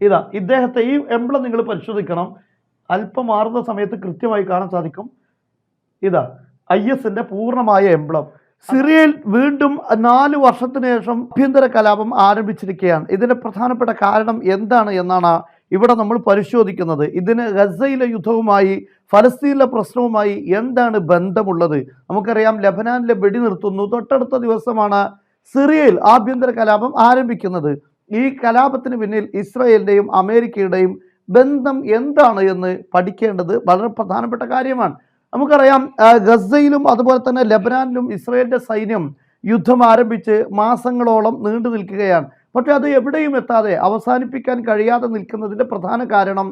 ഇതാ ഇദ്ദേഹത്തെ ഈ എംബ്ലം നിങ്ങൾ പരിശോധിക്കണം. അല്പം മാറുന്ന സമയത്ത് കൃത്യമായി കാണാൻ സാധിക്കും. ഇതാ ഐ എസിന്റെ പൂർണമായ എംബ്ലം സിറിയയിൽ വീണ്ടും നാല് വർഷത്തിന് ശേഷം ആഭ്യന്തര കലാപം ആരംഭിച്ചിരിക്കുകയാണ്. ഇതിന്റെ പ്രധാനപ്പെട്ട കാരണം എന്താണ് എന്നാണ് ഇവിടെ നമ്മൾ പരിശോധിക്കുന്നത്. ഇതിന് ഗസയിലെ യുദ്ധവുമായി ഫലസ്തീനിലെ പ്രശ്നവുമായി എന്താണ് ബന്ധമുള്ളത്? നമുക്കറിയാം ലബനാനിലെ വെടിനിർത്തുന്നു. തൊട്ടടുത്ത ദിവസമാണ് സിറിയയിൽ ആഭ്യന്തര കലാപം ആരംഭിക്കുന്നത്. ഈ കലാപത്തിന് പിന്നിൽ ഇസ്രയേലിന്റെയും അമേരിക്കയുടെയും ബന്ധം എന്താണ് എന്ന് പഠിക്കേണ്ടത് വളരെ പ്രധാനപ്പെട്ട കാര്യമാണ്. നമുക്കറിയാം ഗസയിലും അതുപോലെ തന്നെ ലബനാനിലും ഇസ്രയേലിന്റെ സൈന്യം യുദ്ധം ആരംഭിച്ച് മാസങ്ങളോളം നീണ്ടു നിൽക്കുകയാണ്. പക്ഷെ അത് എവിടെയും എത്താതെ അവസാനിപ്പിക്കാൻ കഴിയാതെ നിൽക്കുന്നതിന്റെ പ്രധാന കാരണം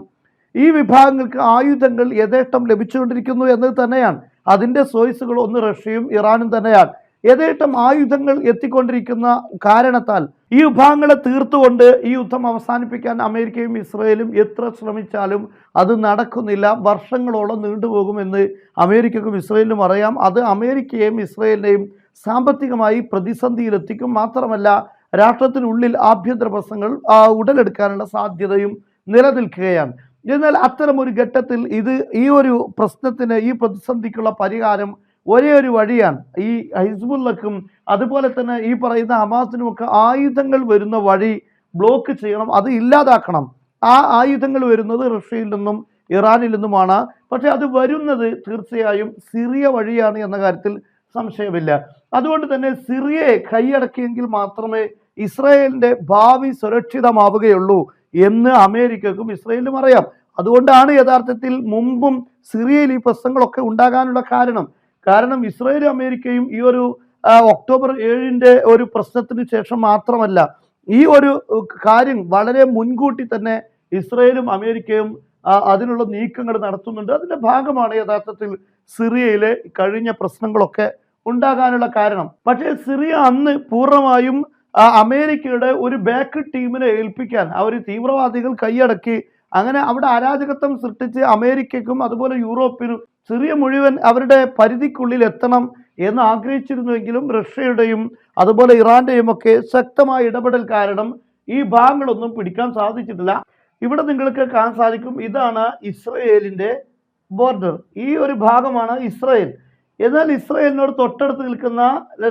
ഈ വിഭാഗങ്ങൾക്ക് ആയുധങ്ങൾ യഥേഷ്ടം ലഭിച്ചുകൊണ്ടിരിക്കുന്നു എന്നത് തന്നെയാണ്. അതിന്റെ സോയ്സുകൾ ഒന്ന് റഷ്യയും ഇറാനും തന്നെയാണ്. യഥേഷ്ടം ആയുധങ്ങൾ എത്തിക്കൊണ്ടിരിക്കുന്ന കാരണത്താൽ ഈ വിഭാഗങ്ങളെ തീർത്തുകൊണ്ട് ഈ യുദ്ധം അവസാനിപ്പിക്കാൻ അമേരിക്കയും ഇസ്രയേലും എത്ര ശ്രമിച്ചാലും അത് നടക്കുന്നില്ല. വർഷങ്ങളോളം നീണ്ടുപോകുമെന്ന് അമേരിക്കക്കും ഇസ്രയേലിനും അറിയാം. അത് അമേരിക്കയെയും ഇസ്രയേലിനെയും സാമ്പത്തികമായി പ്രതിസന്ധിയിലെത്തിക്കും. മാത്രമല്ല രാഷ്ട്രത്തിനുള്ളിൽ ആഭ്യന്തര പ്രശ്നങ്ങൾ ഉടലെടുക്കാനുള്ള സാധ്യതയും നിലനിൽക്കുകയാണ്. എന്നാൽ അത്തരമൊരു ഘട്ടത്തിൽ ഇത് ഈ ഒരു പ്രശ്നത്തിന് ഈ പ്രതിസന്ധിക്കുള്ള പരിഹാരം ഒരേ ഒരു വഴിയാണ്. ഈ ഹൈസ്ബുള്ളക്കും അതുപോലെ തന്നെ ഈ പറയുന്ന ഹമാസിനുമൊക്കെ ആയുധങ്ങൾ വരുന്ന വഴി ബ്ലോക്ക് ചെയ്യണം. അത് ഇല്ലാതാക്കണം. ആ ആയുധങ്ങൾ വരുന്നത് റഷ്യയിൽ നിന്നും ഇറാനിൽ നിന്നുമാണ്. പക്ഷേ അത് വരുന്നത് തീർച്ചയായും സിറിയ വഴിയാണ് എന്ന കാര്യത്തിൽ സംശയമില്ല. അതുകൊണ്ട് തന്നെ സിറിയയെ കൈയടക്കിയെങ്കിൽ മാത്രമേ ഇസ്രായേലിന്റെ ഭാവി സുരക്ഷിതമാവുകയുള്ളൂ എന്ന് അമേരിക്കക്കും ഇസ്രായേലിനും അറിയാം. അതുകൊണ്ടാണ് യഥാർത്ഥത്തിൽ മുമ്പും സിറിയയിൽ ഈ പ്രശ്നങ്ങളൊക്കെ ഉണ്ടാകാനുള്ള കാരണം. കാരണം ഇസ്രായേലും അമേരിക്കയും ഈ ഒരു ഒക്ടോബർ ഏഴിന്റെ ഒരു പ്രശ്നത്തിന് ശേഷം മാത്രമല്ല ഈ ഒരു കാര്യം വളരെ മുൻകൂട്ടി തന്നെ ഇസ്രയേലും അമേരിക്കയും അതിനുള്ള നീക്കങ്ങൾ നടത്തുന്നുണ്ട്. അതിന്റെ ഭാഗമാണ് യഥാർത്ഥത്തിൽ സിറിയയിലെ കഴിഞ്ഞ പ്രശ്നങ്ങളൊക്കെ ഉണ്ടാകാനുള്ള കാരണം. പക്ഷേ സിറിയ അന്ന് പൂർണമായും അമേരിക്കയുടെ ഒരു ബാക്ക് ടീമിനെ ഏൽപ്പിക്കാൻ അവർ തീവ്രവാദികൾ കൈയടക്കി അങ്ങനെ അവിടെ അരാജകത്വം സൃഷ്ടിച്ച് അമേരിക്കയ്ക്കും അതുപോലെ യൂറോപ്പിനും സിറിയ മുഴുവൻ അവരുടെ പരിധിക്കുള്ളിൽ എത്തണം എന്ന് ആഗ്രഹിച്ചിരുന്നുവെങ്കിലും റഷ്യയുടെയും അതുപോലെ ഇറാന്റെയും ഒക്കെ ശക്തമായ ഇടപെടൽ കാരണം ഈ ഭാഗങ്ങളൊന്നും പിടിക്കാൻ സാധിച്ചിട്ടില്ല. ഇവിടെ നിങ്ങൾക്ക് കാണാൻ സാധിക്കും ഇതാണ് ഇസ്രയേലിന്റെ ബോർഡർ ഈ ഒരു ഭാഗമാണ് ഇസ്രയേൽ. എന്നാൽ ഇസ്രയേലിനോട് തൊട്ടടുത്ത് നിൽക്കുന്ന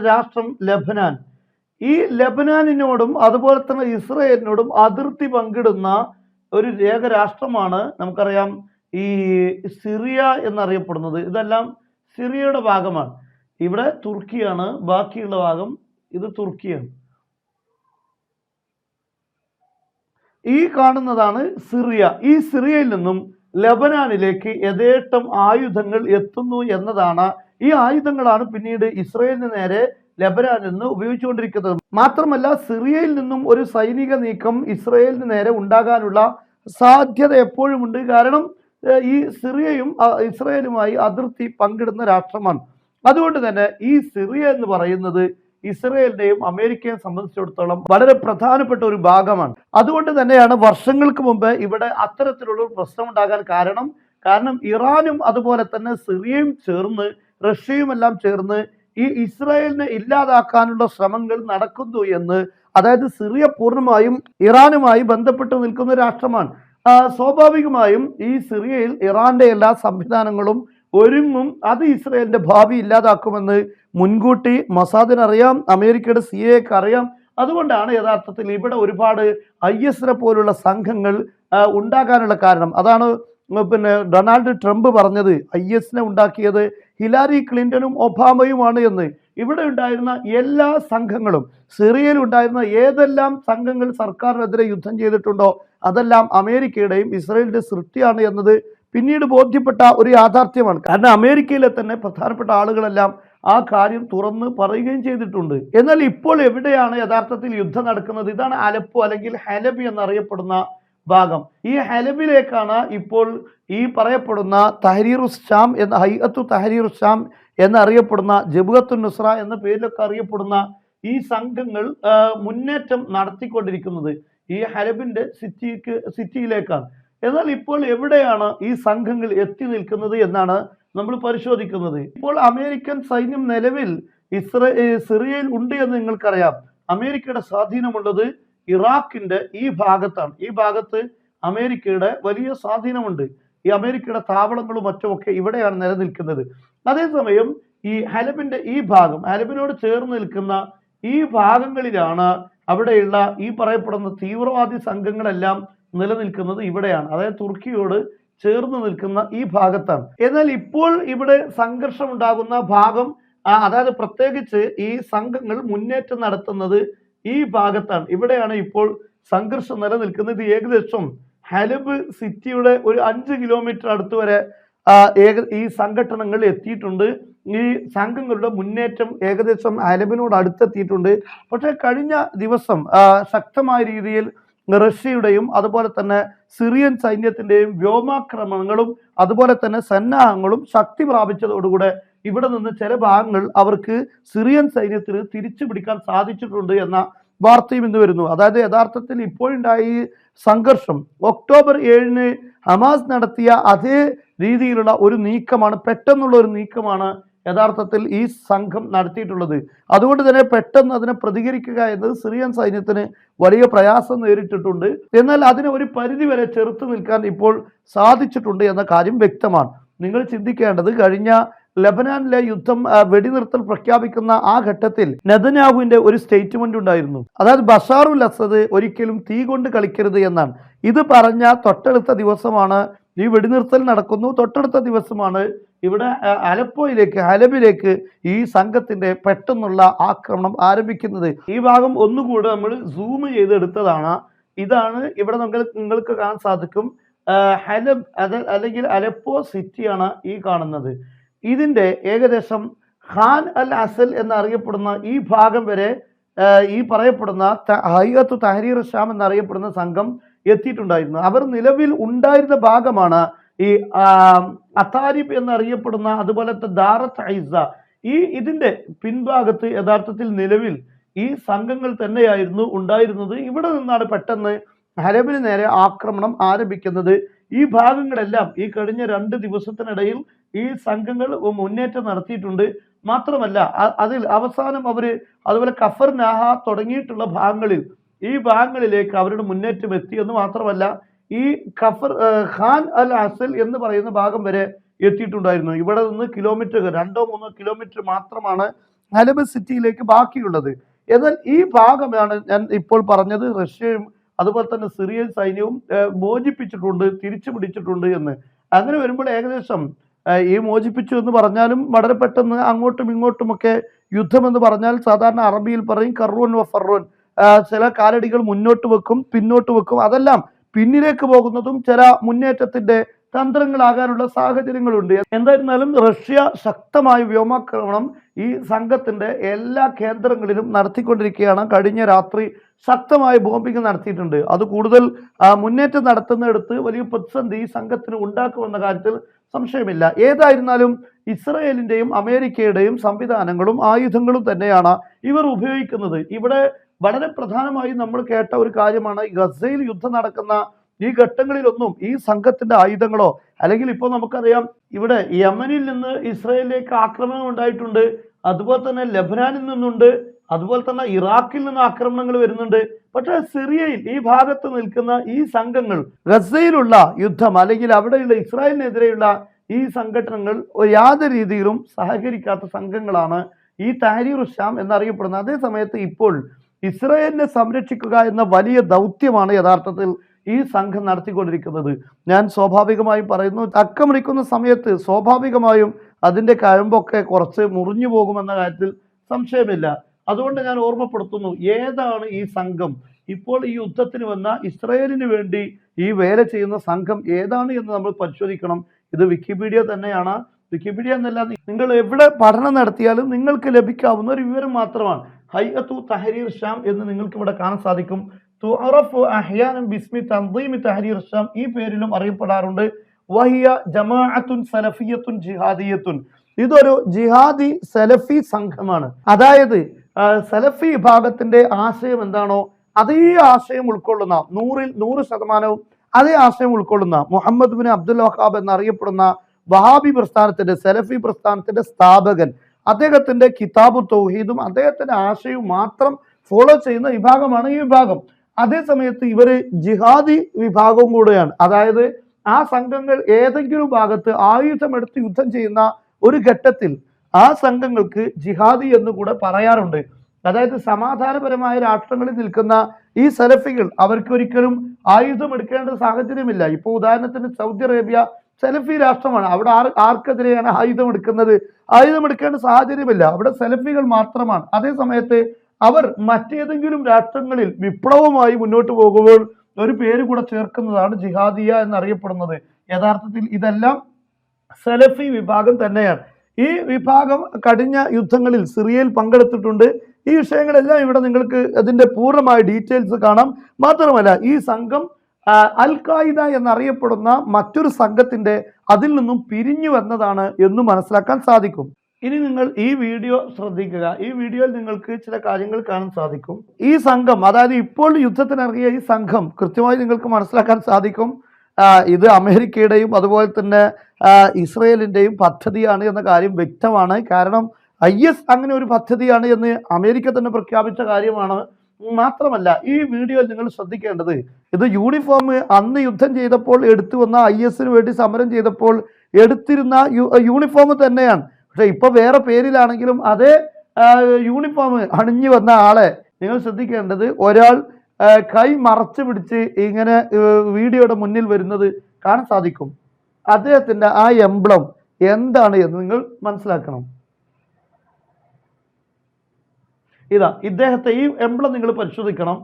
രാഷ്ട്രം ലബനാൻ. ഈ ലബനാനിനോടും അതുപോലെ തന്നെ ഇസ്രയേലിനോടും അതിർത്തി പങ്കിടുന്ന ഒരു ഏക രാഷ്ട്രമാണ് നമുക്കറിയാം ഈ സിറിയ എന്നറിയപ്പെടുന്നത്. ഇതെല്ലാം സിറിയയുടെ ഭാഗമാണ്. ഇവിടെ തുർക്കിയാണ് ബാക്കിയുള്ള ഭാഗം ഇത് തുർക്കിയാണ്. ഈ കാണുന്നതാണ് സിറിയ. ഈ സിറിയയിൽ നിന്നും ലബനാനിലേക്ക് യഥേഷ്ടം ആയുധങ്ങൾ എത്തുന്നു എന്നതാണ്. ഈ ആയുധങ്ങളാണ് പിന്നീട് ഇസ്രയേലിന് നേരെ ലബനാനിൽ നിന്ന് ഉപയോഗിച്ചുകൊണ്ടിരിക്കുന്നത്. മാത്രമല്ല സിറിയയിൽ നിന്നും ഒരു സൈനിക നീക്കം ഇസ്രയേലിന് നേരെ ഉണ്ടാകാനുള്ള സാധ്യത എപ്പോഴുമുണ്ട്. കാരണം ഈ സിറിയയും ഇസ്രയേലുമായി അതിർത്തി പങ്കിടുന്ന രാഷ്ട്രമാണ്. അതുകൊണ്ട് തന്നെ ഈ സിറിയ എന്ന് പറയുന്നത് ഇസ്രയേലിന്റെയും അമേരിക്കയെ സംബന്ധിച്ചിടത്തോളം വളരെ പ്രധാനപ്പെട്ട ഒരു ഭാഗമാണ്. അതുകൊണ്ട് തന്നെയാണ് വർഷങ്ങൾക്ക് മുമ്പ് ഇവിടെ അത്തരത്തിലുള്ള ഒരു പ്രശ്നം ഉണ്ടാകാൻ കാരണം. കാരണം ഇറാനും അതുപോലെ തന്നെ സിറിയയും ചേർന്ന് റഷ്യയുമെല്ലാം ചേർന്ന് ഈ ഇസ്രായേലിനെ ഇല്ലാതാക്കാനുള്ള ശ്രമങ്ങൾ നടക്കുന്നു എന്ന് അതായത് സിറിയ പൂർണമായും ഇറാനുമായി ബന്ധപ്പെട്ട് നിൽക്കുന്ന രാഷ്ട്രമാണ്. സ്വാഭാവികമായും ഈ സിറിയയിൽ ഇറാന്റെ എല്ലാ സംവിധാനങ്ങളും ഒരുങ്ങും. അത് ഇസ്രയേലിന്റെ ഭാവി ഇല്ലാതാക്കുമെന്ന് മുൻകൂട്ടി മസാദിനറിയാം അമേരിക്കയുടെ സി എക്ക് അറിയാം. അതുകൊണ്ടാണ് യഥാർത്ഥത്തിൽ ഇവിടെ ഒരുപാട് ഐ എസിനെ പോലുള്ള സംഘങ്ങൾ ഉണ്ടാകാനുള്ള കാരണം. അതാണ് പിന്നെ ഡൊണാൾഡ് ട്രംപ് പറഞ്ഞത് ഐ എസിനെ ഉണ്ടാക്കിയത് ഹിലാരി ക്ലിന്റണും ഒബാമയുമാണ് എന്ന്. ഇവിടെ ഉണ്ടായിരുന്ന എല്ലാ സംഘങ്ങളും സിറിയയിൽ ഉണ്ടായിരുന്ന ഏതെല്ലാം സംഘങ്ങൾ സർക്കാരിനെതിരെ യുദ്ധം ചെയ്തിട്ടുണ്ടോ അതെല്ലാം അമേരിക്കയുടെയും ഇസ്രയേലിന്റെ സൃഷ്ടിയാണ് എന്നത് പിന്നീട് ബോധ്യപ്പെട്ട ഒരു യാഥാർത്ഥ്യമാണ്. കാരണം അമേരിക്കയിലെ തന്നെ പ്രധാനപ്പെട്ട ആളുകളെല്ലാം ആ കാര്യം തുറന്ന് പറയുകയും ചെയ്തിട്ടുണ്ട്. എന്നാൽ ഇപ്പോൾ എവിടെയാണ് യഥാർത്ഥത്തിൽ യുദ്ധം നടക്കുന്നത്? ഇതാണ് അലപ്പോ അല്ലെങ്കിൽ ഹലബി എന്നറിയപ്പെടുന്ന ഭാഗം. ഈ ഹലബിലേക്കാണ് ഇപ്പോൾ ഈ പറയപ്പെടുന്ന തഹരീറു ഷാം എന്ന ഹൈഅത്തു തഹരീറു ഷാം എന്നറിയപ്പെടുന്ന ജബുഹത്തു നുസ്ര എന്ന പേരിലൊക്കെ അറിയപ്പെടുന്ന ഈ സംഘങ്ങൾ മുന്നേറ്റം നടത്തിക്കൊണ്ടിരിക്കുന്നത് ഈ ഹലബിന്റെ സിറ്റിക്ക് സിറ്റിയിലേക്കാണ്. എന്നാൽ ഇപ്പോൾ എവിടെയാണ് ഈ സംഘങ്ങൾ എത്തി നിൽക്കുന്നത് എന്നാണ് നമ്മൾ പരിശോധിക്കുന്നത്. ഇപ്പോൾ അമേരിക്കൻ സൈന്യം നിലവിൽ ഇസ്ര സിറിയയിൽ ഉണ്ട് എന്ന് നിങ്ങൾക്കറിയാം. അമേരിക്കയുടെ സ്വാധീനമുള്ളത് ഇറാഖിന്റെ ഈ ഭാഗത്താണ്. ഈ ഭാഗത്ത് അമേരിക്കയുടെ വലിയ സ്വാധീനമുണ്ട്. ഈ അമേരിക്കയുടെ താവളങ്ങളും മറ്റുമൊക്കെ ഇവിടെയാണ് നിലനിൽക്കുന്നത്. അതേസമയം ഈ ഹലബിന്റെ ഈ ഭാഗം ഹലബിനോട് ചേർന്ന് നിൽക്കുന്ന ഈ ഭാഗങ്ങളിലാണ് അവിടെയുള്ള ഈ പറയപ്പെടുന്ന തീവ്രവാദി സംഘങ്ങളെല്ലാം നിലനിൽക്കുന്നത് ഇവിടെയാണ്. അതായത് തുർക്കിയോട് ചേർന്ന് നിൽക്കുന്ന ഈ ഭാഗത്താണ്. എന്നാൽ ഇപ്പോൾ ഇവിടെ സംഘർഷം ഉണ്ടാകുന്ന ഭാഗം അതായത് പ്രത്യേകിച്ച് ഈ സംഘങ്ങൾ മുന്നേറ്റം നടത്തുന്നത് ഈ ഭാഗത്താണ്. ഇവിടെയാണ് ഇപ്പോൾ സംഘർഷം നിലനിൽക്കുന്നത്. ഏകദേശം ഹലബ് സിറ്റിയുടെ ഒരു അഞ്ച് കിലോമീറ്റർ അടുത്ത് വരെ ഏക ഈ സംഘടനകൾ എത്തിയിട്ടുണ്ട്. ഈ സംഘങ്ങളുടെ മുന്നേറ്റം ഏകദേശം ഹലബിനോട് അടുത്തെത്തിയിട്ടുണ്ട്. പക്ഷേ കഴിഞ്ഞ ദിവസം ശക്തമായ രീതിയിൽ റഷ്യയുടെയും അതുപോലെ തന്നെ സിറിയൻ സൈന്യത്തിന്റെയും വ്യോമാക്രമണങ്ങളും അതുപോലെ തന്നെ സന്നാഹങ്ങളും ശക്തി പ്രാപിച്ചതോടുകൂടെ ഇവിടെ നിന്ന് ചില ഭാഗങ്ങൾ അവർക്ക് സിറിയൻ സൈന്യത്തിന് തിരിച്ചു പിടിക്കാൻ സാധിച്ചിട്ടുണ്ട് എന്ന വാർത്തയും ഇന്ന് വരുന്നു. അതായത് യഥാർത്ഥത്തിൽ ഇപ്പോഴുണ്ടായി സംഘർഷം. ഒക്ടോബർ ഏഴിന് ഹമാസ് നടത്തിയ അതേ രീതിയിലുള്ള ഒരു നീക്കമാണ് പെട്ടെന്നുള്ള ഒരു നീക്കമാണ് യഥാർത്ഥത്തിൽ ഈ സംഘം നടത്തിയിട്ടുള്ളത്. അതുകൊണ്ട് തന്നെ പെട്ടെന്ന് അതിനെ പ്രതികരിക്കുക എന്നത് സിറിയൻ സൈന്യത്തിന് വലിയ പ്രയാസം നേരിട്ടിട്ടുണ്ട്. എന്നാൽ അതിനെ ഒരു പരിധി വരെ ചെറുത്തു നിൽക്കാൻ ഇപ്പോൾ സാധിച്ചിട്ടുണ്ട് എന്ന കാര്യം വ്യക്തമാണ്. നിങ്ങൾ ചിന്തിക്കേണ്ടത് കഴിഞ്ഞ ലബനാനിലെ യുദ്ധം വെടിനിർത്തൽ പ്രഖ്യാപിക്കുന്ന ആ ഘട്ടത്തിൽ നെതന്യാഹുവിന്റെ ഒരു സ്റ്റേറ്റ്മെന്റ് ഉണ്ടായിരുന്നു. അതായത് ബഷാറുൽ അസദ് ഒരിക്കലും തീ കൊണ്ട് കളിക്കരുത് എന്നാണ്. ഇത് പറഞ്ഞ തൊട്ടടുത്ത ദിവസമാണ് ഈ വെടിനിർത്തൽ നടക്കുന്നു. തൊട്ടടുത്ത ദിവസമാണ് ഇവിടെ അലപ്പോയിലേക്ക് ഹലബിലേക്ക് ഈ സംഘത്തിന്റെ പെട്ടെന്നുള്ള ആക്രമണം ആരംഭിക്കുന്നത്. ഈ ഭാഗം ഒന്നുകൂടെ നമ്മൾ സൂം ചെയ്തെടുത്തതാണ്. ഇതാണ് ഇവിടെ നമുക്ക് നിങ്ങൾക്ക് കാണാൻ സാധിക്കും. ഹലബ് അത് അല്ലെങ്കിൽ അലപ്പോ സിറ്റിയാണ് ഈ കാണുന്നത്. ഇതിന്റെ ഏകദേശം ഖാൻ അൽ അസൽ എന്നറിയപ്പെടുന്ന ഈ ഭാഗം വരെ ഈ പറയപ്പെടുന്ന ഹൈഅത്ത് തഹരീർ ഷാം എന്നറിയപ്പെടുന്ന സംഘം എത്തിയിട്ടുണ്ടായിരുന്നു. അവർ നിലവിൽ ഉണ്ടായിരുന്ന ഭാഗമാണ് ഈ അതാരിബ് എന്നറിയപ്പെടുന്ന അതുപോലത്തെ ദാറത്ത് ഐസ. ഈ ഇതിന്റെ പിൻഭാഗത്ത് യഥാർത്ഥത്തിൽ നിലവിൽ ഈ സംഘങ്ങൾ തന്നെയായിരുന്നു ഉണ്ടായിരുന്നത്. ഇവിടെ നിന്നാണ് പെട്ടെന്ന് ഹലബിന് നേരെ ആക്രമണം ആരംഭിക്കുന്നത്. ഈ ഭാഗങ്ങളെല്ലാം ഈ കഴിഞ്ഞ രണ്ട് ദിവസത്തിനിടയിൽ ഈ സംഘങ്ങൾ മുന്നേറ്റം നടത്തിയിട്ടുണ്ട്. മാത്രമല്ല അതിൽ അവസാനം അവർ അതുപോലെ കഫർ നാഹ തുടങ്ങിയിട്ടുള്ള ഭാഗങ്ങളിൽ ഈ ഭാഗങ്ങളിലേക്ക് അവരുടെ മുന്നേറ്റം എത്തിയെന്ന് മാത്രമല്ല ഈ കഫർ ഖാൻ അൽ അസൽ എന്ന് പറയുന്ന ഭാഗം വരെ എത്തിയിട്ടുണ്ടായിരുന്നു. ഇവിടെ നിന്ന് കിലോമീറ്റർ രണ്ടോ മൂന്നോ കിലോമീറ്റർ മാത്രമാണ് ഹലബ് സിറ്റിയിലേക്ക് ബാക്കിയുള്ളത്. എന്നാൽ ഈ ഭാഗമാണ് ഞാൻ ഇപ്പോൾ പറഞ്ഞത് റഷ്യയും അതുപോലെ തന്നെ സിറിയൻ സൈന്യവും മോചിപ്പിച്ചിട്ടുണ്ട് തിരിച്ചു പിടിച്ചിട്ടുണ്ട് എന്ന്. അങ്ങനെ വരുമ്പോൾ ഏകദേശം ഈ മോചിപ്പിച്ചു എന്ന് പറഞ്ഞാലും വളരെ പെട്ടെന്ന് അങ്ങോട്ടും ഇങ്ങോട്ടുമൊക്കെ യുദ്ധം എന്ന് പറഞ്ഞാൽ സാധാരണ അറബിയിൽ പറയും കർറൂൻ വ ഫറൂൻ ചില കാലടികൾ മുന്നോട്ട് വെക്കും പിന്നോട്ട് വെക്കും. അതെല്ലാം പിന്നിലേക്ക് പോകുന്നതും ചില മുന്നേറ്റത്തിന്റെ തന്ത്രങ്ങളാകാനുള്ള സാഹചര്യങ്ങളുണ്ട്. എന്തായിരുന്നാലും റഷ്യ ശക്തമായ വ്യോമാക്രമണം ഈ സംഘത്തിന്റെ എല്ലാ കേന്ദ്രങ്ങളിലും നടത്തിക്കൊണ്ടിരിക്കുകയാണ്. കഴിഞ്ഞ രാത്രി ശക്തമായ ബോംബിംഗ് നടത്തിയിട്ടുണ്ട്. അത് കൂടുതൽ മുന്നേറ്റം നടത്തുന്നിടത്ത് വലിയ പ്രതിസന്ധി ഈ സംഘത്തിന് ഉണ്ടാക്കുമെന്ന കാര്യത്തിൽ സംശയമില്ല. ഏതായിരുന്നാലും ഇസ്രയേലിന്റെയും അമേരിക്കയുടെയും സംവിധാനങ്ങളും ആയുധങ്ങളും തന്നെയാണ് ഇവർ ഉപയോഗിക്കുന്നത്. ഇവിടെ വളരെ പ്രധാനമായി നമ്മൾ കേട്ട ഒരു കാര്യമാണ് ഗസയിൽ യുദ്ധം നടക്കുന്ന ഈ ഘട്ടങ്ങളിലൊന്നും ഈ സംഘത്തിന്റെ ആയുധങ്ങളോ അല്ലെങ്കിൽ ഇപ്പോൾ നമുക്കറിയാം ഇവിടെ യമനിൽ നിന്ന് ഇസ്രായേലിലേക്ക് ആക്രമണം ഉണ്ടായിട്ടുണ്ട് അതുപോലെ തന്നെ ലബനാനിൽ നിന്നുണ്ട് അതുപോലെ തന്നെ ഇറാഖിൽ നിന്ന് ആക്രമണങ്ങൾ വരുന്നുണ്ട്. പക്ഷേ സിറിയയിൽ ഈ ഭാഗത്ത് നിൽക്കുന്ന ഈ സംഘങ്ങൾ ഗസയിലുള്ള യുദ്ധം അല്ലെങ്കിൽ അവിടെയുള്ള ഇസ്രായേലിനെതിരെയുള്ള ഈ സംഘടനകൾ യാതൊരു രീതിയിലും സഹകരിക്കാത്ത സംഘങ്ങളാണ് ഈ തഹരീർ ഷാം എന്നറിയപ്പെടുന്നത്. അതേ സമയത്ത് ഇപ്പോൾ ഇസ്രായേലിനെ സംരക്ഷിക്കുക എന്ന വലിയ ദൗത്യമാണ് യഥാർത്ഥത്തിൽ ഈ സംഘം നടത്തിക്കൊണ്ടിരിക്കുന്നത്. ഞാൻ സ്വാഭാവികമായും പറയുന്നു അക്കമിടിക്കുന്ന സമയത്ത് സ്വാഭാവികമായും അതിന്റെ കഴമ്പൊക്കെ കുറച്ച് മുറിഞ്ഞു പോകുമെന്ന കാര്യത്തിൽ സംശയമില്ല. അതുകൊണ്ട് ഞാൻ ഓർമ്മപ്പെടുത്തുന്നു ഏതാണ് ഈ സംഘം? ഇപ്പോൾ ഈ യുദ്ധത്തിന് വന്ന ഇസ്രയേലിന് വേണ്ടി ഈ വേല ചെയ്യുന്ന സംഘം ഏതാണ് എന്ന് നമ്മൾ പരിശോധിക്കണം. ഇത് വിക്കിപീഡിയ തന്നെയാണ്. വിക്കിപീഡിയ എന്നല്ല നിങ്ങൾ എവിടെ പഠനം നടത്തിയാലും നിങ്ങൾക്ക് ലഭിക്കാവുന്ന ഒരു വിവരം മാത്രമാണ്. ഹൈഅത്തു തഹരീർ ഷാം എന്ന് നിങ്ങൾക്ക് ഇവിടെ കാണാൻ സാധിക്കും. തുഅറഫു അഹ്യാനും ബിസ്മി തൻദീമി തഹരീർ ഷാം ഈ പേരിലും അറിയപ്പെടാറുണ്ട്. വഹിയ ജമാഅത്തുൻ സലഫിയത്തുൻ ജിഹാദിയത്തുൻ. ഇതൊരു ജിഹാദി സലഫി സംഘമാണ്. അതായത് സലഫി വിഭാഗത്തിന്റെ ആശയം എന്താണോ അതേ ആശയം ഉൾക്കൊള്ളുന്ന നൂറിൽ നൂറ് ശതമാനവും അതേ ആശയം ഉൾക്കൊള്ളുന്ന മുഹമ്മദ് ബിൻ അബ്ദുൽ വഹാബ് എന്നറിയപ്പെടുന്ന വഹാബി പ്രസ്ഥാനത്തിന്റെ സലഫി പ്രസ്ഥാനത്തിന്റെ സ്ഥാപകൻ അദ്ദേഹത്തിന്റെ കിതാബ് തൗഹീദും അദ്ദേഹത്തിന്റെ ആശയവും മാത്രം ഫോളോ ചെയ്യുന്ന വിഭാഗമാണ് ഈ വിഭാഗം. അതേ സമയത്ത് ഇവർ ജിഹാദി വിഭാഗവും കൂടെയാണ്. അതായത് ആ സംഘങ്ങൾ ഏതെങ്കിലും ഭാഗത്ത് ആയുധമെടുത്ത് യുദ്ധം ചെയ്യുന്ന ഒരു ഘട്ടത്തിൽ ആ സംഘങ്ങൾക്ക് ജിഹാദി എന്ന് കൂടെ പറയാറുണ്ട്. അതായത് സമാധാനപരമായ രാഷ്ട്രങ്ങളിൽ നിൽക്കുന്ന ഈ സലഫികൾ അവർക്ക് ഒരിക്കലും ആയുധം എടുക്കേണ്ട സാഹചര്യമില്ല. ഇപ്പോൾ ഉദാഹരണത്തിന് സൗദി അറേബ്യ സെലഫി രാഷ്ട്രമാണ്. അവിടെ ആർ ആർക്കെതിരെയാണ് ആയുധം എടുക്കുന്നത് ആയുധം എടുക്കേണ്ട സാഹചര്യമില്ല. അവിടെ സെലഫികൾ മാത്രമാണ്. അതേ സമയത്ത് അവർ മറ്റേതെങ്കിലും രാഷ്ട്രങ്ങളിൽ വിപ്ലവമായി മുന്നോട്ട് പോകുമ്പോൾ ഒരു പേര് കൂടെ ചേർക്കുന്നതാണ് ജിഹാദിയ എന്നറിയപ്പെടുന്നത്. യഥാർത്ഥത്തിൽ ഇതെല്ലാം സെലഫി വിഭാഗം തന്നെയാണ്. ഈ വിഭാഗം കഴിഞ്ഞ യുദ്ധങ്ങളിൽ സിറിയയിൽ പങ്കെടുത്തിട്ടുണ്ട്. ഈ വിഷയങ്ങളെല്ലാം ഇവിടെ നിങ്ങൾക്ക് അതിന്റെ പൂർണമായ ഡീറ്റെയിൽസ് കാണാം. മാത്രമല്ല ഈ സംഘം അൽ ഖായിദ എന്നറിയപ്പെടുന്ന മറ്റൊരു സംഘത്തിന്റെ അതിൽ നിന്നും പിരിഞ്ഞു വന്നതാണ് എന്ന് മനസ്സിലാക്കാൻ സാധിക്കും. ഇനി നിങ്ങൾ ഈ വീഡിയോ ശ്രദ്ധിക്കുക. ഈ വീഡിയോയിൽ നിങ്ങൾക്ക് ചില കാര്യങ്ങൾ കാണാൻ സാധിക്കും. ഈ സംഘം അതായത് ഇപ്പോൾ യുദ്ധത്തിനിറങ്ങിയ ഈ സംഘം കൃത്യമായി നിങ്ങൾക്ക് മനസ്സിലാക്കാൻ സാധിക്കും. ഇത് അമേരിക്കയുടെയും അതുപോലെ തന്നെ ഇസ്രയേലിന്റെയും പദ്ധതിയാണ് എന്ന കാര്യം വ്യക്തമാണ്. കാരണം ഐ എസ് അങ്ങനെ ഒരു പദ്ധതിയാണ് എന്ന് അമേരിക്ക തന്നെ പ്രഖ്യാപിച്ച കാര്യമാണ്. മാത്രമല്ല ഈ വീഡിയോയിൽ നിങ്ങൾ ശ്രദ്ധിക്കേണ്ടത് ഇത് യൂണിഫോം അന്ന് യുദ്ധം ചെയ്തപ്പോൾ എടുത്തു വന്ന ഐ എസിന് വേണ്ടി സമരം ചെയ്തപ്പോൾ എടുത്തിരുന്ന യൂണിഫോം തന്നെയാണ്. പക്ഷെ ഇപ്പൊ വേറെ പേരിലാണെങ്കിലും അതേ യൂണിഫോം അണിഞ്ഞു വന്ന ആളെ നിങ്ങൾ ശ്രദ്ധിക്കേണ്ടത് ഒരാൾ കൈ മറച്ചു പിടിച്ച് ഇങ്ങനെ വീഡിയോയുടെ മുന്നിൽ വരുന്നത് കാണാൻ സാധിക്കും. അദ്ദേഹത്തിന്റെ ആ എംബ്ലം എന്താണ് എന്ന് നിങ്ങൾ മനസ്സിലാക്കണം. ഇതാ ഇദ്ദേഹത്തെ ഈ എംബ്ലം നിങ്ങൾ പരിശോധിക്കണം.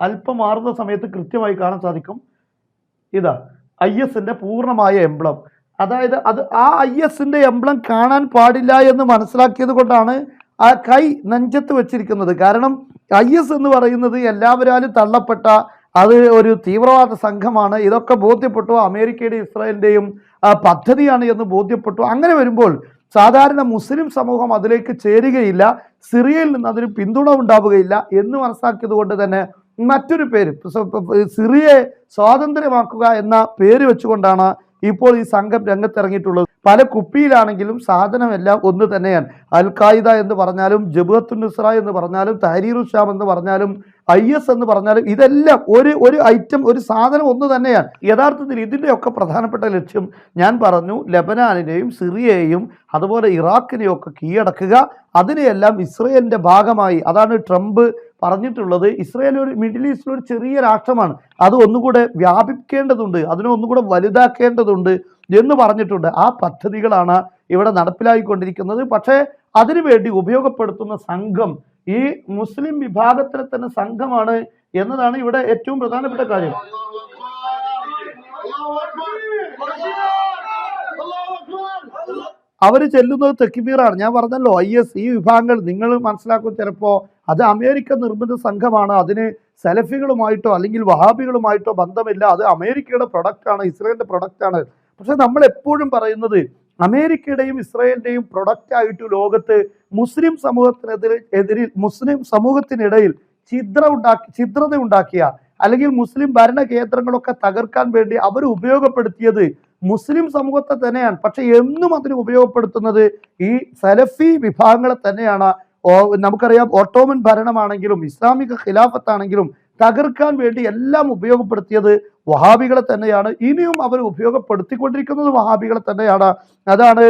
അല്പം മാറുന്ന സമയത്ത് കൃത്യമായി കാണാൻ സാധിക്കും. ഇതാ ഐ എസിന്റെ പൂർണമായ എംബ്ലം അതായത് അത് ആ ഐ എസിന്റെ എംബ്ലം കാണാൻ പാടില്ല എന്ന് മനസ്സിലാക്കിയത് കൊണ്ടാണ് ആ കൈ നെഞ്ചത്ത് വെച്ചിരിക്കുന്നത്. കാരണം ഐ എസ് എന്ന് പറയുന്നത് എല്ലാവരാലും തള്ളപ്പെട്ട അത് ഒരു തീവ്രവാദ സംഘമാണ്. ഇതൊക്കെ ബോധ്യപ്പെട്ടു? അമേരിക്കയുടെയും ഇസ്രായേലിന്റെയും ആ, പദ്ധതിയാണ് എന്ന് ബോധ്യപ്പെട്ടു? അങ്ങനെ വരുമ്പോൾ സാധാരണ മുസ്ലിം സമൂഹം അതിലേക്ക് ചേരുകയില്ല. സിറിയയിൽ നിന്ന് അതിന് പിന്തുണ ഉണ്ടാവുകയില്ല എന്ന് മനസ്സിലാക്കിയത് കൊണ്ട് തന്നെ മറ്റൊരു പേര് സിറിയയെ സ്വാതന്ത്ര്യമാക്കുക എന്ന പേര് വെച്ചുകൊണ്ടാണ് ഇപ്പോൾ ഈ സംഘം രംഗത്തിറങ്ങിയിട്ടുള്ളത്. പല കുപ്പിയിലാണെങ്കിലും സാധനമെല്ലാം ഒന്ന് തന്നെയാണ്. അൽ ഖായിദ എന്ന് പറഞ്ഞാലും ജബുഹത്തു നുസ്ര എന്ന് പറഞ്ഞാലും തഹരീർ ഷാം എന്ന് പറഞ്ഞാലും ഐ എസ് എന്ന് പറഞ്ഞാലും ഇതെല്ലാം ഒരു ഒരു ഐറ്റം ഒരു സാധനം ഒന്ന് തന്നെയാണ്. യഥാർത്ഥത്തിൽ ഇതിന്റെയൊക്കെ പ്രധാനപ്പെട്ട ലക്ഷ്യം ഞാൻ പറഞ്ഞു ലബനാനിനെയും സിറിയയെയും അതുപോലെ ഇറാഖിനെയും ഒക്കെ കീഴടക്കുക. അതിനെയെല്ലാം ഇസ്രയേലിന്റെ ഭാഗമായി അതാണ് ട്രംപ് പറഞ്ഞിട്ടുള്ളത് ഇസ്രയേൽ ഒരു മിഡിൽ ഈസ്റ്റിൽ ഒരു ചെറിയ രാഷ്ട്രമാണ്. അത് ഒന്നുകൂടെ വ്യാപിക്കേണ്ടതുണ്ട് അതിനെ ഒന്നുകൂടെ വലുതാക്കേണ്ടതുണ്ട് എന്ന് പറഞ്ഞിട്ടുണ്ട്. ആ പദ്ധതികളാണ് ഇവിടെ നടപ്പിലാക്കിക്കൊണ്ടിരിക്കുന്നത് പക്ഷേ അതിനുവേണ്ടി ഉപയോഗപ്പെടുത്തുന്ന സംഘം ഈ മുസ്ലിം വിഭാഗത്തിലെ തന്നെ സംഘമാണ് എന്നതാണ് ഇവിടെ ഏറ്റവും പ്രധാനപ്പെട്ട കാര്യം. അവർ ചെല്ലുന്നത് തെക്കിബീറാണ് ഞാൻ പറഞ്ഞല്ലോ ഐ എസ് ഈ വിഭാഗങ്ങൾ നിങ്ങൾ മനസ്സിലാക്കും ചിലപ്പോൾ അത് അമേരിക്ക നിർമ്മിത സംഘമാണ്. അതിന് സെലഫികളുമായിട്ടോ അല്ലെങ്കിൽ വഹാബികളുമായിട്ടോ ബന്ധമില്ല. അത് അമേരിക്കയുടെ പ്രൊഡക്റ്റാണ് ഇസ്രയേലിന്റെ പ്രൊഡക്റ്റാണ് പക്ഷെ നമ്മൾ എപ്പോഴും പറയുന്നത് അമേരിക്കയുടെയും ഇസ്രയേലിന്റെയും പ്രൊഡക്റ്റ് ആയിട്ട് ലോകത്ത് മുസ്ലിം സമൂഹത്തിനെതിരെ എതിരിൽ മുസ്ലിം സമൂഹത്തിനിടയിൽ ഛിദ്ര ഉണ്ടാക്കി ഛിദ്രത ഉണ്ടാക്കിയ അല്ലെങ്കിൽ മുസ്ലിം ഭരണ കേന്ദ്രങ്ങളൊക്കെ തകർക്കാൻ വേണ്ടി അവർ ഉപയോഗപ്പെടുത്തിയത് മുസ്ലിം സമൂഹത്തെ തന്നെയാണ്. പക്ഷെ എന്നും അതിന് ഉപയോഗപ്പെടുത്തുന്നത് ഈ സലഫി വിഭാഗങ്ങളെ തന്നെയാണ്. നമുക്കറിയാം ഓട്ടോമൻ ഭരണമാണെങ്കിലും ഇസ്ലാമിക ഖിലാഫത്താണെങ്കിലും തകർക്കാൻ വേണ്ടി എല്ലാം ഉപയോഗപ്പെടുത്തിയത് വഹാബികളെ തന്നെയാണ്. ഇനിയും അവർ ഉപയോഗപ്പെടുത്തിക്കൊണ്ടിരിക്കുന്നത് വഹാബികളെ തന്നെയാണ്. അതാണ്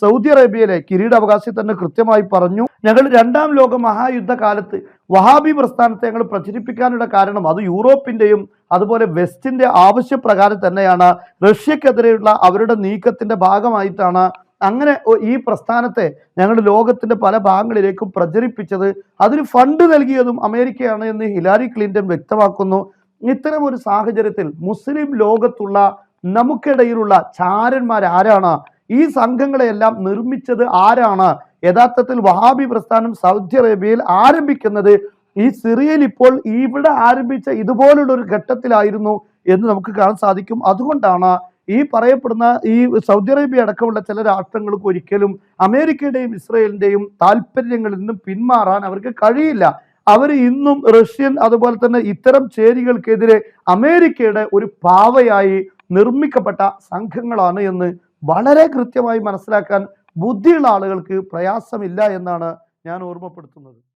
സൗദി അറേബ്യയിലെ കിരീടാവകാശി തന്നെ കൃത്യമായി പറഞ്ഞു. ഞങ്ങൾ രണ്ടാം ലോക മഹായുദ്ധ കാലത്ത് വഹാബി പ്രസ്ഥാനത്തെ ഞങ്ങൾ പ്രചരിപ്പിക്കാനുള്ള കാരണം അത് യൂറോപ്പിന്റെയും അതുപോലെ വെസ്റ്റിന്റെ ആവശ്യപ്രകാരം തന്നെയാണ്. റഷ്യക്കെതിരെയുള്ള അവരുടെ നീക്കത്തിന്റെ ഭാഗമായിട്ടാണ് അങ്ങനെ ഈ പ്രസ്ഥാനത്തെ ഞങ്ങളുടെ ലോകത്തിന്റെ പല ഭാഗങ്ങളിലേക്കും പ്രചരിപ്പിച്ചത് അതിന് ഫണ്ട് നൽകിയതും അമേരിക്കയാണ് എന്ന് ഹിലാരി ക്ലിന്റൺ വ്യക്തമാക്കുന്നു. ഇത്തരം ഒരു സാഹചര്യത്തിൽ മുസ്ലിം ലോകത്തുള്ള നമുക്കിടയിലുള്ള ചാരന്മാർ ആരാണ്? ഈ സംഘങ്ങളെയെല്ലാം നിർമ്മിച്ചത് ആരാണ്? യഥാർത്ഥത്തിൽ വഹാബി പ്രസ്ഥാനം സൗദി അറേബ്യയിൽ ആരംഭിക്കുന്നത് ഈ സിറിയയിൽ ഇപ്പോൾ ഇവിടെ ആരംഭിച്ച ഇതുപോലുള്ള ഒരു ഘട്ടത്തിലായിരുന്നു എന്ന് നമുക്ക് കാണാൻ സാധിക്കും. അതുകൊണ്ടാണ് ഈ പറയപ്പെടുന്ന ഈ സൗദി അറേബ്യ അടക്കമുള്ള ചില രാഷ്ട്രങ്ങൾക്ക് ഒരിക്കലും അമേരിക്കയുടെയും ഇസ്രയേലിന്റെയും താല്പര്യങ്ങളിൽ നിന്നും പിന്മാറാൻ അവർക്ക് കഴിയില്ല. അവർ ഇന്നും റഷ്യൻ അതുപോലെ തന്നെ ഇത്തരം ചേരികൾക്കെതിരെ അമേരിക്കയുടെ ഒരു പാവയായി നിർമ്മിക്കപ്പെട്ട സംഘങ്ങളാണ് എന്ന് വളരെ കൃത്യമായി മനസ്സിലാക്കാൻ ബുദ്ധിയുള്ള ആളുകൾക്ക് പ്രയാസമില്ല എന്നാണ് ഞാൻ ഓർമ്മപ്പെടുത്തുന്നത്.